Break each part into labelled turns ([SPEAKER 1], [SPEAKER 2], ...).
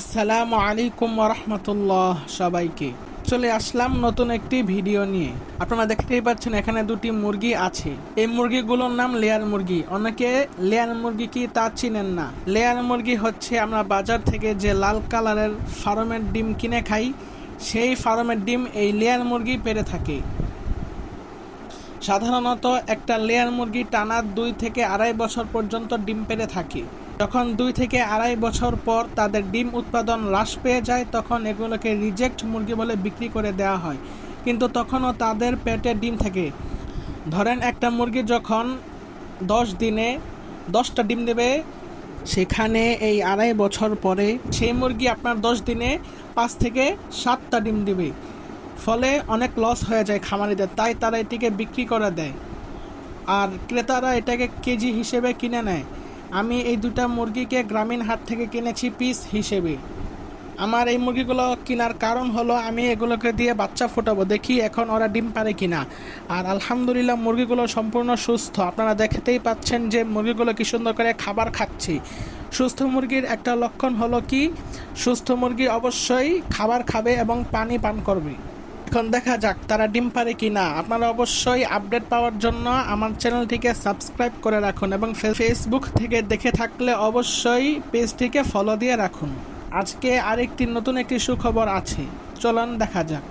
[SPEAKER 1] আসসালামু আলাইকুম রহমতুল্লাহ সবাইকে। চলে আসলাম নতুন একটি ভিডিও নিয়ে। আপনারা দেখতেই পাচ্ছেন এখানে দুটি মুরগি আছে। এই মুরগিগুলোর নাম লেয়ার মুরগি। অনেকে লেয়ার মুরগি কি তা চিনেন না। লেয়ার মুরগি হচ্ছে আমরা বাজার থেকে যে লাল কালারের ফার্মের ডিম কিনে খাই, সেই ফার্মের ডিম এই লেয়ার মুরগি পেরে থাকে। সাধারণত একটা লেয়ার মুরগি টানা দুই থেকে আড়াই বছর পর্যন্ত ডিম পেড়ে থাকে। যখন দুই থেকে আড়াই বছর পর তাদের ডিম উৎপাদন হ্রাস পেয়ে যায়, তখন এগুলোকে রিজেক্ট মুরগি বলে বিক্রি করে দেওয়া হয়। কিন্তু তখনও তাদের পেটে ডিম থাকে। ধরেন একটা মুরগি যখন দশ দিনে দশটা ডিম দেবে, সেখানে এই আড়াই বছর পরে সেই মুরগি আপনার দশ দিনে পাঁচ থেকে সাতটা ডিম দিবে। ফলে অনেক লস হয়ে যায় খামারিদের, তাই তারা এটিকে বিক্রি করে দেয়। আর ক্রেতারা এটাকে কেজি হিসেবে কিনে নেয়। আমি এই দুটা মুরগিকে গ্রামীণ হাট থেকে কিনেছি পিস হিসেবে। আমার এই মুরগিগুলো কেনার কারণ হলো আমি এগুলোকে দিয়ে বাচ্চা ফোটাবো, দেখি এখন ওরা ডিম পারে কিনা। আর আলহামদুলিল্লাহ মুরগিগুলো সম্পূর্ণ সুস্থ। আপনারা দেখতেই পাচ্ছেন যে মুরগিগুলো কি সুন্দর করে খাবার খাচ্ছি। সুস্থ মুরগির একটা লক্ষণ হলো কি? সুস্থ মুরগি অবশ্যই খাবার খাবে এবং পানি পান করবে। এখন দেখা যাক তারা ডিম পারে কি না আপনারা অবশ্যই আপডেট পাওয়ার জন্য আমার চ্যানেলটিকে সাবস্ক্রাইব করে রাখুন এবং ফেসবুক থেকে দেখে থাকলে অবশ্যই পেজটিকে ফলো দিয়ে রাখুন। আজকে আরেকটি নতুন একটি সুখবর আছে। চলুন দেখা যাক।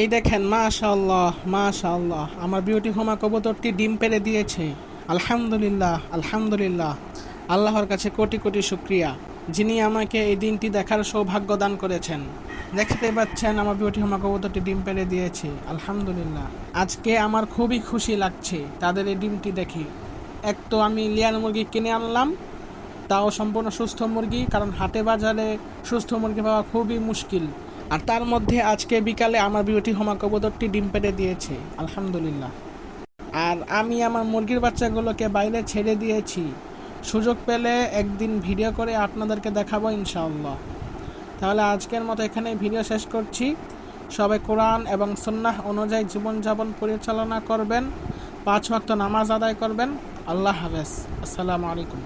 [SPEAKER 1] এই দেখেন, মাশাআল্লাহ মাশাআল্লাহ, আমার বিউটি হোমা কবুতরটি ডিম পেড়ে দিয়েছে। আলহামদুলিল্লাহ আলহামদুলিল্লাহ। আল্লাহর কাছে কোটি কোটি শুক্রিয়া। যিনি আমাকে এই দিনটি দেখার সৌভাগ্য দান করেছেন। দেখতে পাচ্ছেন, আমার বিউটি হোমা কবুতরটি ডিম পেড়ে দিয়েছে। আলহামদুলিল্লাহ। আজকে আমার খুবই খুশি লাগছে, তাদের এই ডিমটি দেখে। এক তো আমি লিয়ান মুরগি কিনে আনলাম, তাও সম্পূর্ণ সুস্থ মুরগি, কারণ হাটে বাজারে সুস্থ মুরগি পাওয়া খুবই মুশকিল। আর তার মধ্যে আজকে বিকালে আমার বিউটি হোমা কবুতরটি ডিম পেড়ে দিয়েছে, আলহামদুলিল্লাহ। আর আমি আমার মুরগির বাচ্চাগুলোকে বাইরে ছেড়ে দিয়েছি। সুযোগ পেলে একদিন ভিডিও করে আপনাদেরকে দেখাবো ইনশাআল্লাহ। তাহলে আজকের মতো এখানে ভিডিও শেষ করছি। সবাই কোরআন এবং সন্ন্যাহ অনুযায়ী জীবনযাপন পরিচালনা করবেন। পাঁচ ওয়াক্ত নামাজ আদায় করবেন। আল্লাহ হাফেজ। আসসালামু আলাইকুম।